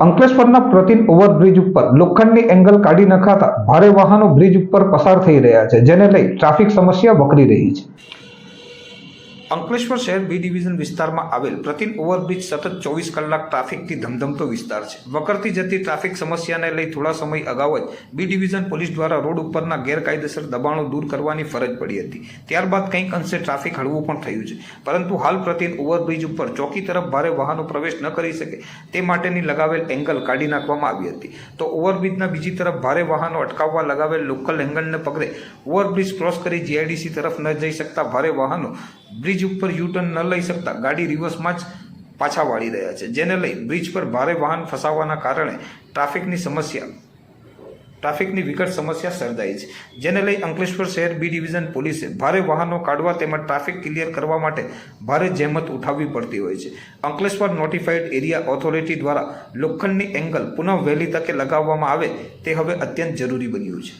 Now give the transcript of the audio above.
અંકલેશ્વરના પ્રતિન ઓવરબ્રિજ ઉપર લોખંડની એંગલ કાઢી નખાતા ભારે વાહનો બ્રિજ ઉપર પસાર થઈ રહ્યા છે, જેને લઈ ટ્રાફિક સમસ્યા વકરી રહી છે. અંકલેશ્વર શહેર બી ડિવિઝન વિસ્તારમાં આવેલ પ્રતિન ઓવરબ્રિજ સતત ચોવીસ કલાક ટ્રાફિકથી ધમધમતો વિસ્તાર છે. વકરતી જતી ટ્રાફિક સમસ્યાને લઈ થોડા સમય અગાઉ જ બી ડિવિઝન પોલીસ દ્વારા રોડ ઉપરના ગેરકાયદેસર દબાણો દૂર કરવાની ફરજ પડી હતી. ત્યારબાદ કંઈક અંશે ટ્રાફિક હળવું પણ થયું છે. પરંતુ હાલ પ્રતિન ઓવરબ્રિજ ઉપર ચોકી તરફ ભારે વાહનો પ્રવેશ ન કરી શકે તે માટેની લગાવેલ એંગલ કાઢી નાખવામાં આવી હતી. તો ઓવરબ્રિજના બીજી તરફ ભારે વાહનો અટકાવવા લગાવેલ લોકલ એંગલને પગલે ઓવરબ્રિજ ક્રોસ કરી જીઆઈડીસી તરફ ન જઈ શકતા ભારે વાહનો બ્રિજ ઉપર યુટર્ન ન લઈ શકતા. ગાડી રિવર્સમાં જ પાછા વાળી રહ્યા છે. જેને લઈ બ્રિજ પર ભારે વાહન ફસાવાના કારણે ટ્રાફિકની સમસ્યા, ટ્રાફિકની વિકટ સમસ્યા સર્જાઈ છે. જેને લઈ અંકલેશ્વર શહેર બી ડિવિઝન પોલીસે ભારે વાહનો કાઢવા તેમજ ટ્રાફિક ક્લિયર કરવા માટે ભારે જહેમત ઉઠાવવી પડતી હોય છે. અંકલેશ્વર નોટિફાઈડ એરિયા ઓથોરિટી દ્વારા લોખંડની એંગલ પુનઃ વહેલી તકે લગાવવામાં આવે તે હવે અત્યંત જરૂરી બન્યું છે.